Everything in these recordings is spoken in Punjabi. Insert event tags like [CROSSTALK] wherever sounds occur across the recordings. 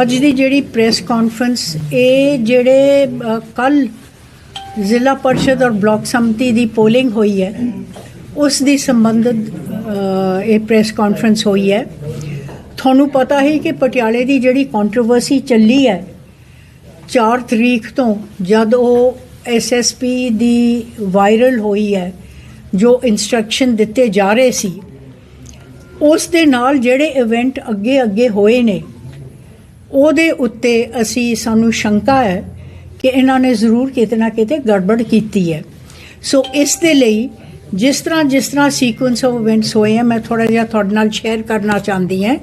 ਅੱਜ ਦੀ ਜਿਹੜੀ ਪ੍ਰੈਸ ਕਾਨਫਰੰਸ ਇਹ ਜਿਹੜੇ ਕੱਲ ਜ਼ਿਲ੍ਹਾ ਪਰਿਸ਼ਦ ਔਰ ਬਲਾਕ ਸੰਮਤੀ ਦੀ ਪੋਲਿੰਗ ਹੋਈ ਹੈ, ਉਸ ਦੀ ਸੰਬੰਧਿਤ ਇਹ ਪ੍ਰੈਸ ਕਾਨਫਰੰਸ ਹੋਈ ਹੈ। ਤੁਹਾਨੂੰ ਪਤਾ ਹੈ ਕਿ ਪਟਿਆਲੇ ਦੀ ਜਿਹੜੀ ਕੰਟਰੋਵਰਸੀ ਚੱਲੀ ਹੈ 4 ਤਰੀਕ ਤੋਂ ਜਦ ਉਹ ਐਸਐਸਪੀ ਦੀ ਵਾਇਰਲ ਹੋਈ ਹੈ, ਜੋ ਇਨਸਟਰਕਸ਼ਨ ਦਿੱਤੇ ਜਾ ਰਹੇ ਸੀ, ਉਸ ਦੇ ਨਾਲ ਜਿਹੜੇ ਇਵੈਂਟ ਅੱਗੇ ਅੱਗੇ ਹੋਏ ਨੇ ਉਹਦੇ ਉੱਤੇ ਅਸੀਂ ਸਾਨੂੰ ਸ਼ੰਕਾ ਹੈ ਕਿ ਇਹਨਾਂ ਨੇ ਜ਼ਰੂਰ ਕਿਤੇ ਨਾ ਕਿਤੇ ਗੜਬੜ ਕੀਤੀ ਹੈ। ਸੋ ਇਸ ਦੇ ਲਈ ਜਿਸ ਤਰ੍ਹਾਂ ਜਿਸ ਤਰ੍ਹਾਂ ਸੀਕੁਐਂਸ ਆਫ ਇਵੈਂਟਸ ਹੋਏ ਆ ਮੈਂ ਥੋੜਾ ਜਿਹਾ ਤੁਹਾਡੇ ਨਾਲ ਸ਼ੇਅਰ ਕਰਨਾ ਚਾਹੁੰਦੀ ਹਾਂ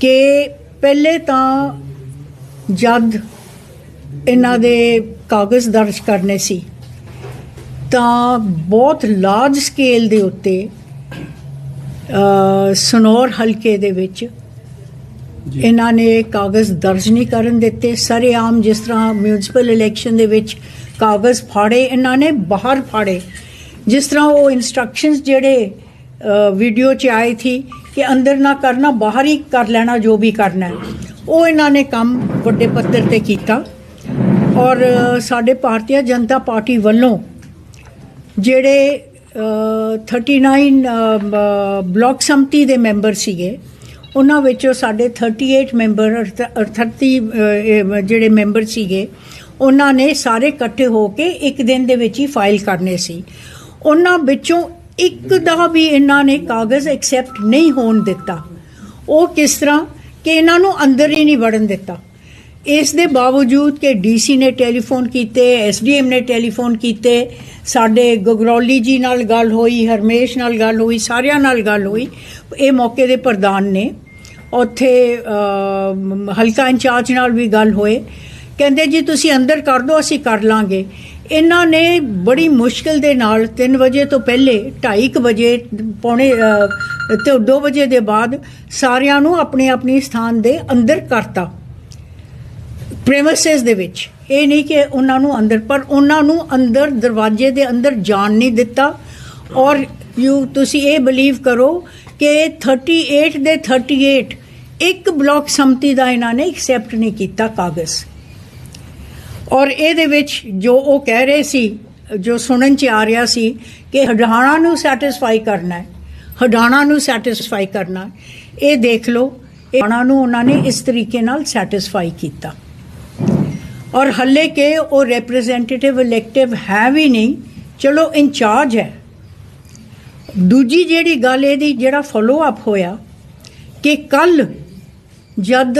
ਕਿ ਪਹਿਲੇ ਤਾਂ ਜਦ ਇਹਨਾਂ ਦੇ ਕਾਗਜ਼ ਦਰਜ ਕਰਨੇ ਸੀ, ਤਾਂ ਬਹੁਤ ਲਾਰਜ ਸਕੇਲ ਦੇ ਉੱਤੇ ਸਨੌਰ ਹਲਕੇ ਦੇ ਵਿੱਚ ਇਹਨਾਂ ਨੇ ਕਾਗਜ਼ ਦਰਜ ਨਹੀਂ ਕਰਨ ਦਿੱਤੇ। ਸਾਰੇ ਆਮ ਜਿਸ ਤਰ੍ਹਾਂ ਮਿਊਨਿਸਪਲ ਇਲੈਕਸ਼ਨ ਦੇ ਵਿੱਚ ਕਾਗਜ਼ ਫਾੜੇ ਇਹਨਾਂ ਨੇ ਬਾਹਰ ਫਾੜੇ। ਜਿਸ ਤਰ੍ਹਾਂ ਉਹ ਇਨਸਟਰਕਸ਼ਨਸ ਜਿਹੜੇ ਵੀਡੀਓ 'ਚ ਆਏ ਥੀ ਕਿ ਅੰਦਰ ਨਾ ਕਰਨਾ ਬਾਹਰ ਹੀ ਕਰ ਲੈਣਾ ਜੋ ਵੀ ਕਰਨਾ ਹੈ। ਉਹ ਇਹਨਾਂ ਨੇ ਕੰਮ ਵੱਡੇ ਪੱਧਰ ਤੇ ਕੀਤਾ। ਔਰ ਸਾਡੇ ਭਾਰਤੀ ਜਨਤਾ ਪਾਰਟੀ ਵੱਲੋਂ ਜਿਹੜੇ ਅ, 39 ਅ, ਬਲਾਕ ਸੰਮਤੀ ਦੇ ਮੈਂਬਰ ਸੀਗੇ ਉਹਨਾਂ ਵਿੱਚੋਂ ਸਾਡੇ 38 ਮੈਂਬਰ ਅਰ ਅਰ 30 ਅ, ਇਹ ਜਿਹੜੇ ਮੈਂਬਰ ਸੀਗੇ ਉਹਨਾਂ ਨੇ ਸਾਰੇ ਇਕੱਠੇ ਹੋ ਕੇ ਇੱਕ ਦਿਨ ਦੇ ਵਿੱਚ ਹੀ ਫਾਈਲ ਕਰਨੇ ਸੀ। ਉਹਨਾਂ ਵਿੱਚੋਂ ਇੱਕ ਦਾ ਵੀ ਇਹਨਾਂ ਨੇ ਕਾਗਜ਼ ਐਕਸੈਪਟ ਨਹੀਂ ਹੋਣ ਦਿੱਤਾ। ਉਹ ਕਿਸ ਤਰ੍ਹਾਂ ਕਿ ਇਹਨਾਂ ਨੂੰ ਅੰਦਰ ਹੀ ਨਹੀਂ ਵੜਨ ਦਿੱਤਾ। ਇਸ ਦੇ ਬਾਵਜੂਦ ਕਿ ਡੀਸੀ ਨੇ ਟੈਲੀਫੋਨ ਕੀਤੇ ਐਸਡੀਐਮ ਨੇ ਟੈਲੀਫੋਨ ਕੀਤੇ ਸਾਡੇ ਗਗਰੌਲੀ ਜੀ ਨਾਲ ਗੱਲ ਹੋਈ ਹਰਮੇਸ਼ ਨਾਲ ਗੱਲ ਹੋਈ ਸਾਰਿਆਂ ਨਾਲ ਗੱਲ ਹੋਈ ਇਹ ਮੌਕੇ ਦੇ ਪ੍ਰਧਾਨ ਨੇ। ਉੱਥੇ ਹਲਕਾ ਇੰਚਾਰਜ ਨਾਲ ਵੀ ਗੱਲ ਹੋਏ। ਕਹਿੰਦੇ ਜੀ ਤੁਸੀਂ ਅੰਦਰ ਕਰ ਦਿਓ ਅਸੀਂ ਕਰ ਲਾਂਗੇ। ਇਹਨਾਂ ਨੇ ਬੜੀ ਮੁਸ਼ਕਲ ਦੇ ਨਾਲ 3 ਵਜੇ ਤੋਂ ਪਹਿਲੇ 2:30 ਵਜੇ ਪੌਣੇ ਅ, ਤੇ 2 ਵਜੇ ਦੇ ਬਾਅਦ ਸਾਰਿਆਂ ਨੂੰ ਆਪਣੇ ਆਪਣੇ ਸਥਾਨ ਦੇ ਅੰਦਰ ਕਰਤਾ। ਪ੍ਰੈਮਿਸਿਸ ਦੇ ਵਿੱਚ। ਇਹ ਨਹੀਂ ਕਿ ਉਹਨਾਂ ਨੂੰ ਅੰਦਰ, ਪਰ ਉਹਨਾਂ ਨੂੰ ਅੰਦਰ, ਦਰਵਾਜ਼ੇ ਦੇ ਅੰਦਰ ਜਾਣ ਨਹੀਂ ਦਿੱਤਾ। ਔਰ ਯੂ ਤੁਸੀਂ ਇਹ ਬਲੀਵ ਕਰੋ ਕਿ 38 ਦੇ 38 ਇੱਕ ਬਲਾਕ ਸੰਮਤੀ ਦਾ ਇਹਨਾਂ ਨੇ ਐਕਸੈਪਟ ਨਹੀਂ ਕੀਤਾ ਕਾਗਜ਼। ਔਰ ਇਹਦੇ ਵਿੱਚ ਜੋ ਉਹ ਕਹਿ ਰਹੇ ਸੀ, ਜੋ ਸੁਣਨ ਚ ਆ ਰਿਹਾ ਸੀ ਕਿ ਹਡਾਣਾ ਨੂੰ ਸੈਟੀਸਫਾਈ ਕਰਨਾ ਹੈ, ਹਡਾਣਾ ਨੂੰ ਸੈਟੀਸਫਾਈ ਕਰਨਾ ਇਹ ਦੇਖ ਲਓ। ਇਹ ਹਡਾਣਾ ਨੂੰ ਉਹਨਾਂ ਨੇ ਇਸ ਤਰੀਕੇ ਨਾਲ ਸੈਟੀਸਫਾਈ ਕੀਤਾ। ਔਰ ਹੱਲੇ ਕੇ ਉਹ ਰਿਪਰੈਜ਼ੈਂਟੇਟਿਵ ਇਲੈਕਟਿਵ ਹੈ ਵੀ ਨਹੀਂ, ਚਲੋ ਇੰਚਾਰਜ ਹੈ। ਦੂਜੀ ਜਿਹੜੀ ਗੱਲ ਇਹਦੀ ਜਿਹੜਾ ਫੋਲੋ ਅਪ ਹੋਇਆ ਕਿ ਕੱਲ ਜਦ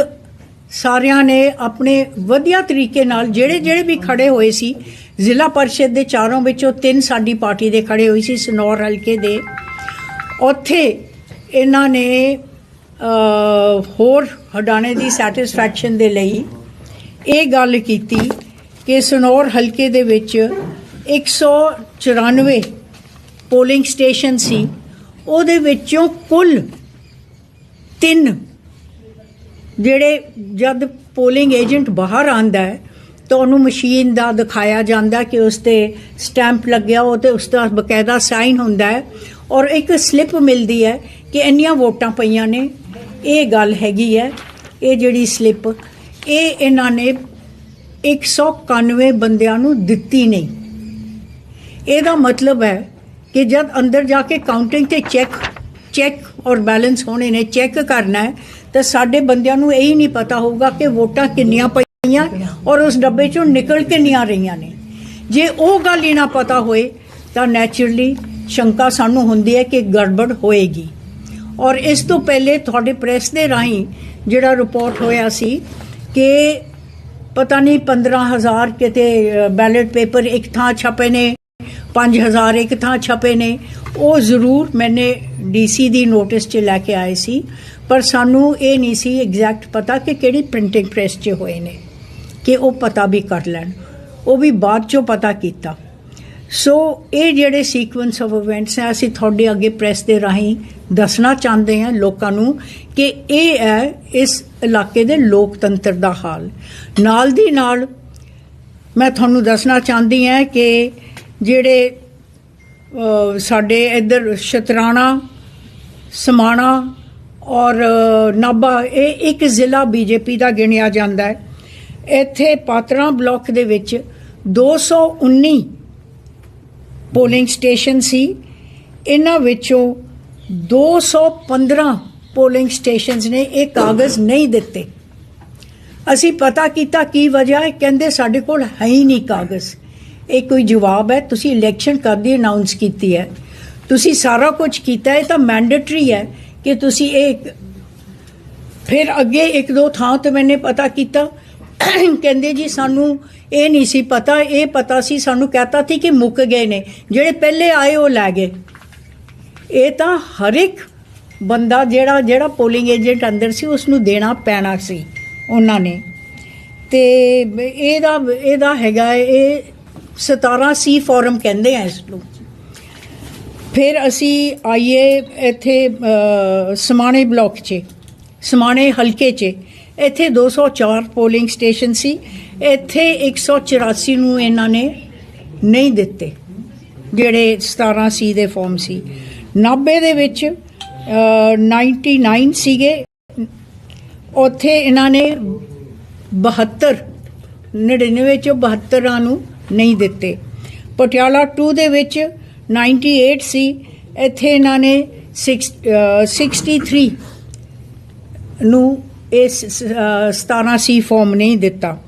ਸਾਰਿਆਂ ਨੇ ਆਪਣੇ ਵਧੀਆ ਤਰੀਕੇ ਨਾਲ ਜਿਹੜੇ ਜਿਹੜੇ ਵੀ ਖੜੇ ਹੋਏ ਸੀ, ਜ਼ਿਲ੍ਹਾ ਪਰਿਸ਼ਦ ਦੇ ਚਾਰੋਂ ਵਿੱਚੋਂ ਤਿੰਨ ਸਾਡੀ ਪਾਰਟੀ ਦੇ ਖੜੇ ਹੋਈ ਸੀ, ਸਨੌਰ ਹਲਕੇ ਦੇ। ਉੱਥੇ ਇਹਨਾਂ ਨੇ ਹੋਰ ਹਡਾਣੇ ਦੀ ਸੈਟੀਸਫੈਕਸ਼ਨ ਦੇ ਲਈ ਇਹ ਗੱਲ ਕੀਤੀ ਕਿ ਸਨੌਰ ਹਲਕੇ ਦੇ ਵਿੱਚ 194 ਪੋਲਿੰਗ ਸਟੇਸ਼ਨ ਸੀ। ਉਹਦੇ ਵਿੱਚੋਂ ਕੁੱਲ ਤਿੰਨ ਜਿਹੜੇ ਜਦ ਪੋਲਿੰਗ ਏਜੰਟ ਬਾਹਰ ਆਂਦਾ ਹੈ, ਤਾਂ ਉਹਨੂੰ ਮਸ਼ੀਨ ਦਾ ਦਿਖਾਇਆ ਜਾਂਦਾ ਕਿ ਉਸ ਤੇ ਸਟੈਂਪ ਲੱਗਿਆ, ਉਹ ਤੇ ਉਸ ਦਾ ਬਕਾਇਦਾ ਸਾਈਨ ਹੁੰਦਾ ਹੈ ਔਰ ਇੱਕ ਸਲਿੱਪ ਮਿਲਦੀ ਹੈ ਕਿ ਇੰਨੀਆਂ ਵੋਟਾਂ ਪਈਆਂ ਨੇ। ਇਹ ਗੱਲ ਹੈਗੀ ਹੈ, ਇਹ ਜਿਹੜੀ ਸਲਿੱਪ ਇਹ ਇਹਨਾਂ ਨੇ 191 ਬੰਦਿਆਂ ਨੂੰ ਦਿੱਤੀ ਨਹੀਂ। ਇਹਦਾ ਮਤਲਬ ਹੈ ਕਿ ਜਦ ਅੰਦਰ ਜਾ ਕੇ ਕਾਊਂਟਿੰਗ ਤੇ ਚੈੱਕ ਚੈੱਕ ਔਰ ਬੈਲੈਂਸ ਹੋਣੇ ਨੇ ਚੈੱਕ ਕਰਨਾ ਹੈ, ਤਾਂ ਸਾਡੇ ਬੰਦਿਆਂ ਨੂੰ ਇਹ ਹੀ ਨਹੀਂ ਪਤਾ ਹੋਊਗਾ ਕਿ ਵੋਟਾਂ ਕਿੰਨੀਆਂ ਪਈਆਂ ਔਰ ਉਸ ਡੱਬੇ ਚੋਂ ਨਿਕਲ ਕਿੰਨੀਆਂ ਰਹੀਆਂ ਨੇ। ਜੇ ਉਹ ਗੱਲ ਹੀ ਨਾ ਪਤਾ ਹੋਏ, ਤਾਂ ਨੇਚਰਲੀ ਸ਼ੰਕਾ ਸਾਨੂੰ ਹੁੰਦੀ ਹੈ ਕਿ ਗੜਬੜ ਹੋਏਗੀ। ਔਰ ਇਸ ਤੋਂ ਪਹਿਲੇ ਤੁਹਾਡੇ ਪ੍ਰੈਸ ਦੇ ਰਾਹੀਂ ਜਿਹੜਾ ਰਿਪੋਰਟ ਹੋਇਆ ਸੀ ਕਿ ਪਤਾ ਨਹੀਂ 15000 ਕਿਤੇ ਬੈਲਟ ਪੇਪਰ ਇੱਕ ਥਾਂ ਛਪੇ ਨੇ 5000 ਇੱਕ ਥਾਂ ਛਪੇ ਨੇ। ਉਹ ਜ਼ਰੂਰ ਮੈਨੇ ਡੀਸੀ ਦੀ ਨੋਟਿਸ 'ਚ ਲੈ ਕੇ ਆਏ ਸੀ, ਪਰ ਸਾਨੂੰ ਇਹ ਨਹੀਂ ਸੀ ਐਗਜ਼ੈਕਟ ਪਤਾ ਕਿ ਕਿਹੜੀ ਪ੍ਰਿੰਟਿੰਗ ਪ੍ਰੈਸ 'ਚ ਹੋਏ ਨੇ, ਕਿ ਉਹ ਪਤਾ ਵੀ ਕਰ ਲੈਣ। ਉਹ ਵੀ ਬਾਅਦ 'ਚੋਂ ਪਤਾ ਕੀਤਾ। ਸੋ ਇਹ ਜਿਹੜੇ ਸੀਕੁਐਂਸ ਆਫ ਇਵੈਂਟਸ ਹੈ ਅਸੀਂ ਤੁਹਾਡੇ ਅੱਗੇ ਪ੍ਰੈਸ ਦੇ ਰਾਹੀਂ ਦੱਸਣਾ ਚਾਹੁੰਦੇ ਹਾਂ ਲੋਕਾਂ ਨੂੰ ਕਿ ਇਹ ਹੈ ਇਸ ਇਲਾਕੇ ਦੇ ਲੋਕਤੰਤਰ ਦਾ ਹਾਲ। ਨਾਲ ਦੀ ਨਾਲ ਮੈਂ ਤੁਹਾਨੂੰ ਦੱਸਣਾ ਚਾਹੁੰਦੀ ਹਾਂ ਕਿ ਜਿਹੜੇ ਸਾਡੇ ਇੱਧਰ ਸ਼ਤਰਾਣਾ ਸਮਾਣਾ ਔਰ ਅ, ਨਾਭਾ ਇਹ ਇੱਕ ਜ਼ਿਲ੍ਹਾ ਬੀਜੇਪੀ ਦਾ ਗਿਣਿਆ ਜਾਂਦਾ ਹੈ। ਇੱਥੇ ਪਾਤਰਾ ਬਲਾਕ ਦੇ ਵਿੱਚ 219 ਪੋਲਿੰਗ ਸਟੇਸ਼ਨ ਸੀ। ਇਹਨਾਂ ਵਿੱਚੋਂ 215 ਪੋਲਿੰਗ ਸਟੇਸ਼ਨਸ ਨੇ ਇਹ ਕਾਗਜ਼ ਨਹੀਂ ਦਿੱਤੇ। ਅਸੀਂ ਪਤਾ ਕੀਤਾ ਕੀ ਵਜ੍ਹਾ ਹੈ ਕਹਿੰਦੇ ਸਾਡੇ ਕੋਲ ਹੈ ਹੀ ਨਹੀਂ ਕਾਗਜ਼। ਇਹ ਕੋਈ ਜਵਾਬ ਹੈ, ਤੁਸੀਂ ਇਲੈਕਸ਼ਨ ਕਰਦੀ ਅਨਾਉਂਸ ਕੀਤੀ ਹੈ? ਤੁਸੀਂ ਸਾਰਾ ਕੁਝ ਕੀਤਾ ਹੈ ਤਾਂ ਮੈਂਡੇਟਰੀ ਹੈ ਕਿ ਤੁਸੀਂ ਇਹ ਫਿਰ ਅੱਗੇ ਇੱਕ ਦੋ ਥਾਂ ਤੇ ਮੈਨੇ ਪਤਾ ਕੀਤਾ ਕਹਿੰਦੇ ਜੀ ਸਾਨੂੰ ਇਹ ਨਹੀਂ ਸੀ ਪਤਾ, ਇਹ ਪਤਾ ਸੀ, ਸਾਨੂੰ ਕਹਤਾ ਸੀ ਕਿ ਮੁੱਕ ਗਏ ਨੇ, ਜਿਹੜੇ ਪਹਿਲੇ ਆਏ ਉਹ ਲੈ ਗਏ। ਇਹ ਤਾਂ ਹਰ ਇੱਕ ਬੰਦਾ ਜਿਹੜਾ ਜਿਹੜਾ ਪੋਲਿੰਗ ਏਜੰਟ ਅੰਦਰ ਸੀ ਉਸ ਨੂੰ ਦੇਣਾ ਪੈਣਾ ਸੀ, ਉਹਨਾਂ ਨੇ। ਤੇ ਇਹਦਾ ਇਹਦਾ ਹੈਗਾ ਇਹ 17 ਸੀ ਫੋਰਮ ਕਹਿੰਦੇ ਆ ਇਸ ਨੂੰ ਫਿਰ ਅਸੀਂ ਆਈਏ ਇੱਥੇ ਸਮਾਣੇ ਬਲਾਕ 'ਚ, ਸਮਾਣੇ ਹਲਕੇ 'ਚ। ਇੱਥੇ 204 ਪੋਲਿੰਗ ਸਟੇਸ਼ਨ ਸੀ। ਇੱਥੇ 184 ਨੂੰ ਇਹਨਾਂ ਨੇ ਨਹੀਂ ਦਿੱਤੇ ਜਿਹੜੇ 17 ਸੀ ਦੇ ਫਾਰਮ ਸੀ। 90 ਦੇ ਵਿੱਚ ਅ, 99 ਸੀਗੇ। ਉੱਥੇ ਇਹਨਾਂ ਨੇ 72 99 ਚੋਂ 72 ਨੂੰ ਨਹੀਂ ਦਿੱਤੇ। ਪਟਿਆਲਾ 2 ਦੇ ਵਿੱਚ 98 ਸੀ। ਇੱਥੇ ਇਹਨਾਂ ਨੇ 6 63 ਨੂੰ ਇਹ ਸ- ਸ- 17 ਸੀ ਫਾਰਮ ਨਹੀਂ ਦਿੱਤਾ।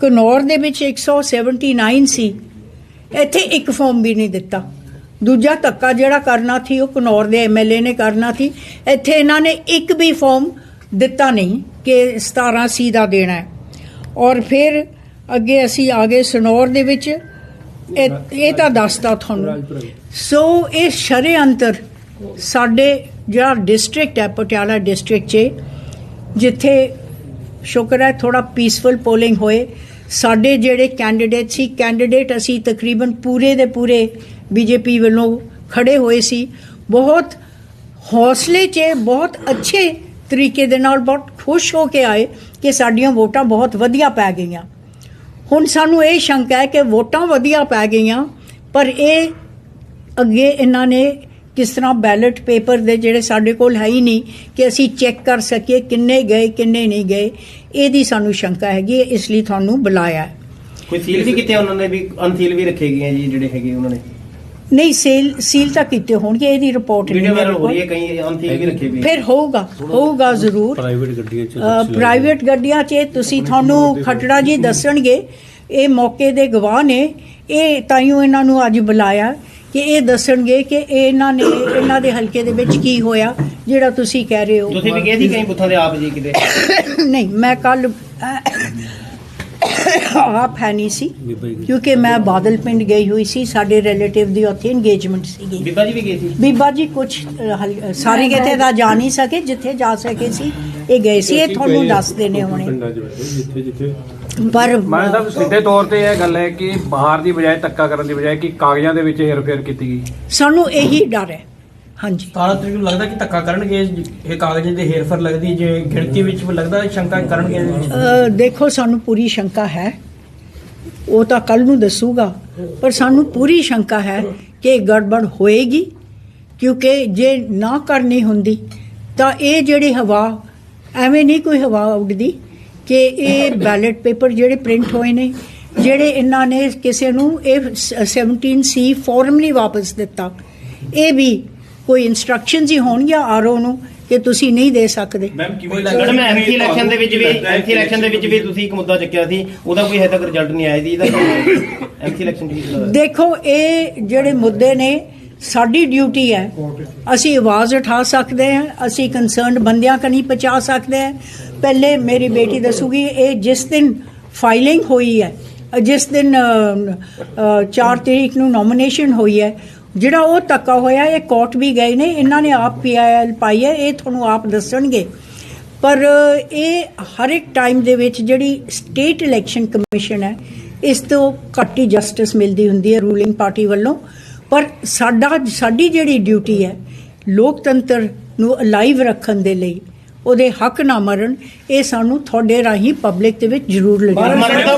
ਕਨੌਰ ਦੇ ਵਿੱਚ 179 ਸੀ ਇੱਥੇ ਇੱਕ ਫਾਰਮ ਵੀ ਨਹੀਂ ਦਿੱਤਾ। ਦੂਜਾ ਧੱਕਾ ਜਿਹੜਾ ਕਰਨਾ ਸੀ, ਉਹ ਕਨੌਰ ਦੇ ਐਮਐਲਏ ਨੇ ਕਰਨਾ ਸੀ। ਇੱਥੇ ਇਹਨਾਂ ਨੇ ਇੱਕ ਵੀ ਫਾਰਮ ਦਿੱਤਾ ਨਹੀਂ ਕਿ 17 ਸੀ ਦਾ ਦੇਣਾ ਹੈ। ਔਰ ਫਿਰ ਅੱਗੇ ਅਸੀਂ ਆ ਗਏ ਸਨੌਰ ਦੇ ਵਿੱਚ। ਇਹ ਤਾਂ ਦੱਸਦਾ ਤੁਹਾਨੂੰ। ਸੋ ਇਹ ਸ਼ਰੇ ਅੰਤਰ ਸਾਡੇ ਜਿਹੜਾ ਡਿਸਟ੍ਰਿਕਟ ਹੈ, ਪਟਿਆਲਾ ਡਿਸਟ੍ਰਿਕਟ 'ਚ ਜਿੱਥੇ ਸ਼ੁਕਰ ਹੈ ਥੋੜਾ ਪੀਸਫੁਲ ਪੋਲਿੰਗ ਹੋਏ। ਸਾਡੇ ਜਿਹੜੇ ਕੈਂਡੀਡੇਟ ਸੀ ਕੈਂਡੀਡੇਟ ਅਸੀਂ ਤਕਰੀਬਨ ਪੂਰੇ ਦੇ ਪੂਰੇ ਬੀਜੇਪੀ ਵੱਲੋਂ ਖੜੇ ਹੋਏ ਸੀ। ਬਹੁਤ ਹੌਸਲੇ 'ਚ, ਬਹੁਤ ਅੱਛੇ ਤਰੀਕੇ ਦੇ ਨਾਲ ਬਹੁਤ ਖੁਸ਼ ਹੋ ਕੇ ਆਏ ਕਿ ਸਾਡੀਆਂ ਵੋਟਾਂ ਬਹੁਤ ਵਧੀਆ ਪੈ ਗਈਆਂ। ਹੁਣ ਸਾਨੂੰ ਇਹ ਸ਼ੰਕਾ ਹੈ ਕਿ ਵੋਟਾਂ ਵਧੀਆ ਪੈ ਗਈਆਂ, ਪਰ ਇਹ ਅੱਗੇ ਇਹਨਾਂ ਨੇ ਕਿਸ ਤਰ੍ਹਾਂ ਬੈਲਟ ਪੇਪਰ ਦੇ ਜਿਹੜੇ ਸਾਡੇ ਕੋਲ ਹੈ ਹੀ ਨਹੀਂ ਕਿ ਅਸੀਂ ਚੈੱਕ ਕਰ ਸਕੀਏ ਕਿੰਨੇ ਗਏ ਕਿੰਨੇ ਨਹੀਂ ਗਏ। ਇਹਦੀ ਸਾਨੂੰ ਸ਼ੰਕਾ ਹੈਗੀ ਇਸ ਲਈ ਤੁਹਾਨੂੰ ਬੁਲਾਇਆ ਹੈ। ਕੋਈ ਸੀਲ ਵੀ ਕੀਤੇ ਉਹਨਾਂ ਨੇ ਵੀ ਅਨਸੀਲ ਵੀ ਰੱਖੇ ਗਏ ਜੀ ਜਿਹੜੇ ਹੈਗੇ ਉਹਨਾਂ ਨੇ? ਨਹੀਂ ਸੇਲ ਸੀਲ ਤਾਂ ਕੀਤੇ ਹੋਣਗੇ ਇਹਦੀ ਰਿਪੋਰਟ ਨਹੀਂ ਵੀਡੀਓ ਮੇਰੇ ਵਾਇਰਲ ਹੋ ਰਹੀ ਹੈ ਕਈ ਅਨਸੀਲ ਵੀ ਰੱਖੇ ਗਏ ਫਿਰ ਹੋਊਗਾ ਹੋਊਗਾ ਜ਼ਰੂਰ। ਪ੍ਰਾਈਵੇਟ ਗੱਡੀਆਂ ਚ ਪ੍ਰਾਈਵੇਟ ਗੱਡੀਆਂ 'ਚ ਤੁਸੀਂ ਤੁਹਾਨੂੰ ਖਟੜਾ ਜੀ ਦੱਸਣਗੇ ਇਹ ਮੌਕੇ ਦੇ ਗਵਾਹ ਨੇ ਇਹ ਤਾਈਓ ਇਹਨਾਂ ਨੂੰ ਅੱਜ ਬੁਲਾਇਆ। ਕਿ ਇਹ ਦੱਸਣਗੇ ਕਿ ਇਹ ਇਹਨਾਂ ਨੇ ਇਹਨਾਂ ਦੇ ਹਲਕੇ ਦੇ ਵਿੱਚ ਕੀ ਹੋਇਆ ਜਿਹੜਾ ਤੁਸੀਂ ਕਹਿ ਰਹੇ ਹੋ। ਤੁਸੀਂ ਵੀ ਸੀ ਕਈ ਬੁੱਥਾਂ ਦੇ ਆਪ ਜੀ ਕਿਤੇ। ਨਹੀਂ ਮੈਂ ਕੱਲ ਆਪ ਹੈ ਨਹੀਂ ਸੀ ਕਿਉਂਕਿ ਮੈਂ ਬਾਦਲ ਪਿੰਡ ਗਈ ਹੋਈ ਸੀ ਸਾਡੇ ਰਿਲੇਟਿਵ ਦੀ ਉੱਥੇ ਇੰਗੇਜਮੈਂਟ ਸੀਗੀ। ਬੀਬਾ ਜੀ ਵੀ ਗਏ ਸੀ? ਬੀਬਾ ਜੀ ਕੁਝ ਸਾਰੇ ਕਿਤੇ ਦਾ ਜਾ ਨਹੀਂ ਸਕੇ ਜਿੱਥੇ ਜਾ ਸਕੇ ਸੀ ਇਹ ਗਏ ਸੀ ਇਹ ਤੁਹਾਨੂੰ ਦੱਸ ਦੇਣੇ ਹੋਣੇ। ਪਰ ਮੈਂ ਸਾਹਿਬ ਸਿੱਧੇ ਤੌਰ ਤੇ ਇਹ ਗੱਲ ਹੈ ਕਿ ਬਾਹਰ ਦੀ ਬਜਾਏ ਧੱਕਾ ਕਰਨ ਦੀ ਬਜਾਏ ਕਿ ਕਾਗਜ਼ਾਂ ਦੇ ਵਿੱਚ ਹੇਰਫੇਰ ਕੀਤੀ ਗਈ? ਸਾਨੂੰ ਇਹੀ ਡਰ ਹੈ। ਹਾਂਜੀ। 17 ਤਰੀਕ ਨੂੰ ਲੱਗਦਾ ਕਿ ਧੱਕਾ ਕਰਨਗੇ ਇਹ ਕਾਗਜ਼ਾਂ ਦੇ ਹੇਰਫਰ ਲੱਗਦੀ ਜੇ ਗਿਣਤੀ ਵਿੱਚ ਵੀ ਲੱਗਦਾ ਸ਼ੰਕਾ ਕਰਨਗੇ? ਦੇਖੋ ਸਾਨੂੰ ਪੂਰੀ ਸ਼ੰਕਾ ਹੈ। ਉਹ ਤਾਂ ਕੱਲ ਨੂੰ ਦੱਸੂਗਾ। ਪਰ ਸਾਨੂੰ ਪੂਰੀ ਸ਼ੰਕਾ ਹੈ ਕਿ ਗੜਬੜ ਹੋਏਗੀ ਕਿਉਂਕਿ ਜੇ ਨਾ ਕਰਨੀ ਹੁੰਦੀ ਤਾਂ ਇਹ ਜਿਹੜੀ ਹਵਾ ਐਵੇਂ ਨਹੀਂ ਕੋਈ ਹਵਾ ਉੱਡਦੀ। ਕਿ ਇਹ ਬੈਲਟ ਪੇਪਰ ਜਿਹੜੇ ਪ੍ਰਿੰਟ ਹੋਏ ਨੇ ਜਿਹੜੇ ਇਹਨਾਂ ਨੇ ਕਿਸੇ ਨੂੰ ਇਹ 17 ਸੀ ਫਾਰਮ ਨਹੀਂ ਵਾਪਸ ਦਿੱਤਾ ਇਹ ਵੀ ਕੋਈ ਇਨਸਟਰਕਸ਼ਨਸ ਹੀ ਹੋਣਗੀਆਂ ਆਰਓ ਨੂੰ ਕਿ ਤੁਸੀਂ ਨਹੀਂ ਦੇ ਸਕਦੇ। ਕੋਈ ਲੱਗਦਾ ਮੈਡਮ ਐਮਪੀ ਇਲੈਕਸ਼ਨ ਦੇ ਵਿੱਚ ਵੀ ਐਮਪੀ ਇਲੈਕਸ਼ਨ ਦੇ ਵਿੱਚ ਵੀ ਤੁਸੀਂ ਇੱਕ ਮੁੱਦਾ ਚੱਕਿਆ ਸੀ ਉਹਦਾ ਕੋਈ ਹਜੇ ਤੱਕ ਰਿਜ਼ਲਟ ਨਹੀਂ ਆਇਆ ਜੀ ਇਹਦਾ ਐਮਪੀ ਇਲੈਕਸ਼ਨ [LAUGHS] ਦੀ ਦੇਖੋ ਇਹ ਜਿਹੜੇ ਮੁੱਦੇ ਨੇ ਸਾਡੀ ਡਿਊਟੀ ਹੈ। ਅਸੀਂ ਆਵਾਜ਼ ਉਠਾ ਸਕਦੇ ਹਾਂ, ਅਸੀਂ ਕੰਸਰਨਡ ਬੰਦਿਆਂ ਕਨੀ ਪਹੁੰਚਾ ਸਕਦੇ ਹਾਂ। ਪਹਿਲੇ ਮੇਰੀ ਬੇਟੀ ਦੱਸੂਗੀ, ਇਹ ਜਿਸ ਦਿਨ ਫਾਈਲਿੰਗ ਹੋਈ ਹੈ, ਜਿਸ ਦਿਨ 4 ਤਰੀਕ ਨੂੰ ਨੋਮੀਨੇਸ਼ਨ ਹੋਈ ਹੈ, ਜਿਹੜਾ ਉਹ ਧੱਕਾ ਹੋਇਆ, ਇਹ ਕੋਰਟ ਵੀ ਗਏ ਨੇ, ਇਹਨਾਂ ਨੇ ਆਪ ਪੀਆਈਐਲ ਪਾਈ ਹੈ, ਇਹ ਤੁਹਾਨੂੰ ਆਪ ਦੱਸਣਗੇ। ਪਰ, ਇਹ ਹਰ ਇੱਕ ਟਾਈਮ ਦੇ ਵਿੱਚ ਜਿਹੜੀ ਸਟੇਟ ਇਲੈਕਸ਼ਨ ਕਮਿਸ਼ਨ ਹੈ, ਇਸ ਤੋਂ ਘੱਟ ਹੀ ਜਸਟਿਸ ਮਿਲਦੀ ਹੁੰਦੀ ਹੈ ਰੂਲਿੰਗ ਪਾਰਟੀ ਵੱਲੋਂ। ਪਰ ਸਾਡਾ ਸਾਡੀ ਜਿਹੜੀ ਡਿਊਟੀ ਹੈ ਲੋਕਤੰਤਰ ਨੂੰ ਅਲਾਈਵ ਰੱਖਣ ਦੇ ਲਈ ਉਹਦੇ ਹੱਕ ਨਾ ਮਰਨ ਇਹ ਸਾਨੂੰ ਤੁਹਾਡੇ ਰਾਹੀਂ ਪਬਲਿਕ ਦੇ ਵਿੱਚ ਜ਼ਰੂਰ ਲਿਜਾਣਾ ਮਰਨ ਦਾ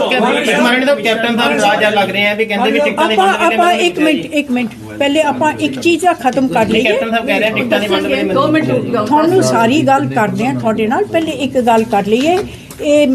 ਮਰਨ ਦਾ ਕੈਪਟਨ ਸਾਹਿਬ ਰਾਜਾ ਲੱਗ ਰਹੇ ਆ ਵੀ ਕਹਿੰਦੇ ਵੀ ਟਿਕਟਾਂ ਦੀ ਆਪਾਂ ਆਪਾਂ ਇੱਕ ਮਿੰਟ ਇੱਕ ਮਿੰਟ ਪਹਿਲੇ ਆਪਾਂ ਇੱਕ ਚੀਜ਼ ਦਾ ਖਤਮ ਕਰ ਲਈਏ। ਕੈਪਟਨ ਸਾਹਿਬ ਕਹਿ ਰਹੇ ਆ ਟਿਕਟਾਂ ਦੀ ਵੰਡ ਦੋ ਮਿੰਟ ਰੁਕ ਜਾਓ। ਤੁਹਾਨੂੰ ਸਾਰੀ ਗੱਲ ਕਰਦੇ ਆ ਤੁਹਾਡੇ ਨਾਲ ਪਹਿਲੇ ਇੱਕ ਗੱਲ ਕਰ ਲਈਏ। ਇਹ।